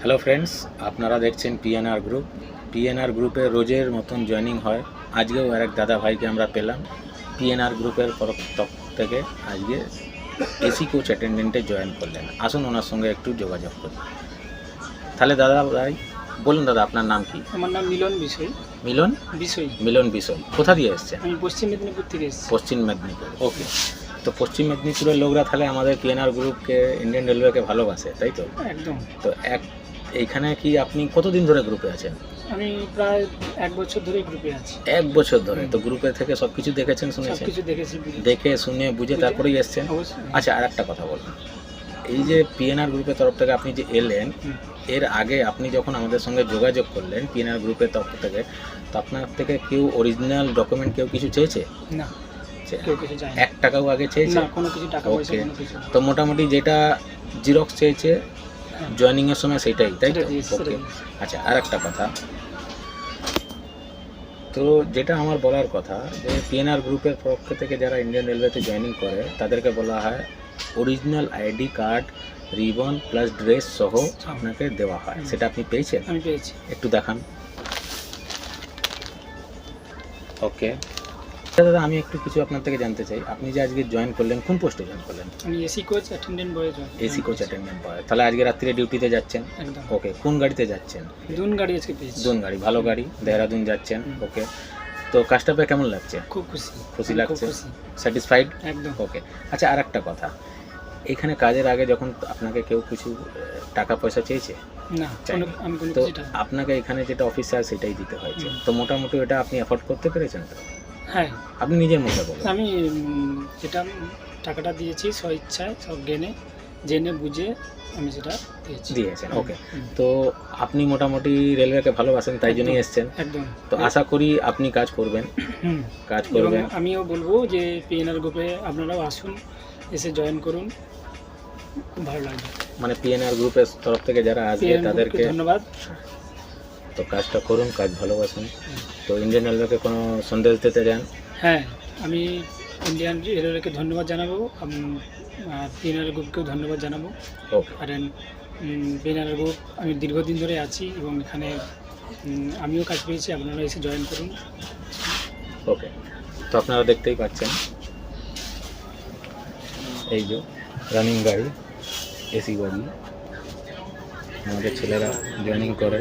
Hello friends আপনারা দেখছেন PNR group PNR গ্রুপে রোজের মতন জয়েনিং হয়। আজকেও আর এক দাদা ভাইকে আমরা পেলাম। পিএনআর গ্রুপের তরফ তরফ থেকে আজকে এসি কোচ অ্যাটেন্ডেন্টে জয়েন করলেন। আসুন ওনার সঙ্গে একটু যোগাযোগ করি। তাহলে দাদা ভাই বলুন দাদা আপনার নাম কি? আমার নাম মিলন বিষয়। মিলন? বিষয়। মিলন বিষয়। কোথা দিয়ে এসছেন? আমি পশ্চিম মেদিনীপুর থেকে এসেছি। পশ্চিম মেদিনীপুর ওকে তো পশ্চিম মেদিনীপুরের লোকরা তাহলে আমাদের পিএনআর গ্রুপকে ইন্ডিয়ান রেলওয়েকে ভালোবাসে তাই তো? একদম। তো এক এইখানে কি আপনি কতদিন ধরে গ্রুপে আছেন? আমি প্রায় এক বছর ধরে গ্রুপে আছি। এক বছর ধরে। তো গ্রুপে থেকে সব কিছু দেখেছেন শুনেছেন? কিছু দেখেছি দেখে শুনে বুঝে তারপরেই এসছেন? আচ্ছা আর একটা কথা বলুন। এই যে পিএনআর গ্রুপের তরফ থেকে আপনি যে এলেন এর আগে আপনি যখন আমাদের সঙ্গে যোগাযোগ করলেন পিএনআর গ্রুপের তরফ থেকে তো আপনার থেকে কেউ অরিজিনাল ডকুমেন্ট কেউ কিছু চেয়েছে? না এক টাকাও আগে চেয়েছে? না। তো মোটামুটি যেটা জিরক্স চেয়েছে জয়েনিং এর সময় সেটাই তাই তো? ওকে আচ্ছা আর একটা কথা। তো যেটা আমার বলার কথা যে পিএনআর গ্রুপের পক্ষ থেকে যারা ইন্ডিয়ান রেলওয়েতে জয়েনিং করে তাদেরকে বলা হয় original ID card ribbon plus dress সহ আপনাকে দেওয়া হয়। সেটা আপনি পেয়েছেন? আমি পেয়েছি। একটু দেখান। ওকে দাদা আমি একটু কিছু আপনার থেকে জানতে চাই। আপনি যে আজকে জয়েন করলেন কোন পোস্টে জয়েন করলেন? আমি এসি কোচ অ্যাটেন্ডেন্ট বয়ে জয়েন এসি কোচ অ্যাটেন্ডেন্ট পায় তাহলে আজকে রাত্রিরে ডিউটিতে যাচ্ছেন? একদম। ওকে কোন গাড়িতে যাচ্ছেন? দুন গাড়ি আজকে পেয়েছি। দুন গাড়ি ভালো গাড়ি দেহরাদুন যাচ্ছেন। ওকে তো কাজটা পেয়ে কেমন লাগছে? খুব খুশি। খুশি লাগছে? স্যাটিসফাইড একদম। ওকে আচ্ছা আর একটা কথা। এখানে কাজের আগে যখন আপনাকে কেউ কিছু টাকা পয়সা চেয়েছে? তো আপনাকে এখানে যেটা অফিসার সেটাই দিতে হয়েছে। তো মোটামুটি ওটা আপনি অ্যাফোর্ড করতে পেরেছেন তো? হ্যাঁ। আপনি নিজের মুখে বলুন। আমি যেটা টাকাটা দিয়েছি স্ব ইচ্ছায় সব জেনে জেনে বুঝে আমি সেটা দিয়েছি। দিয়েছেন ওকে। তো আপনি মোটামুটি রেলওয়েকে ভালোবাসেন তাই জন্যই। এসছেন। একদম। তো আশা করি আপনি কাজ করবেন। কাজ করবেন। আমিও বলব যে পিএনআর গ্রুপে আপনারাও আসুন এসে জয়েন করুন। খুব ভালো লাগবে। মানে পিএনআর গ্রুপের তরফ থেকে যারা আসবে তাদেরকে ধন্যবাদ। তো কাজটা করুন কাজ ভালোবাসুন। তো ইন্ডিয়ান রেলওয়েকে কোনো সন্দেশ দিতে চান? হ্যাঁ আমি ইন্ডিয়ান রেলওয়েকে ধন্যবাদ জানাব। পিএনআর গ্রুপকেও ধন্যবাদ জানাব। ওকে কারণ পিএনআর গ্রুপ আমি দীর্ঘদিন ধরে আছি এবং এখানে আমিও কাজ পেয়েছি আপনারা এসে জয়েন করুন। ওকে তো আপনারা দেখতেই পাচ্ছেন এই যে রানিং গাড়ি এসি গাড়ি। আমাদের ছেলেরা জয়েনিং করে।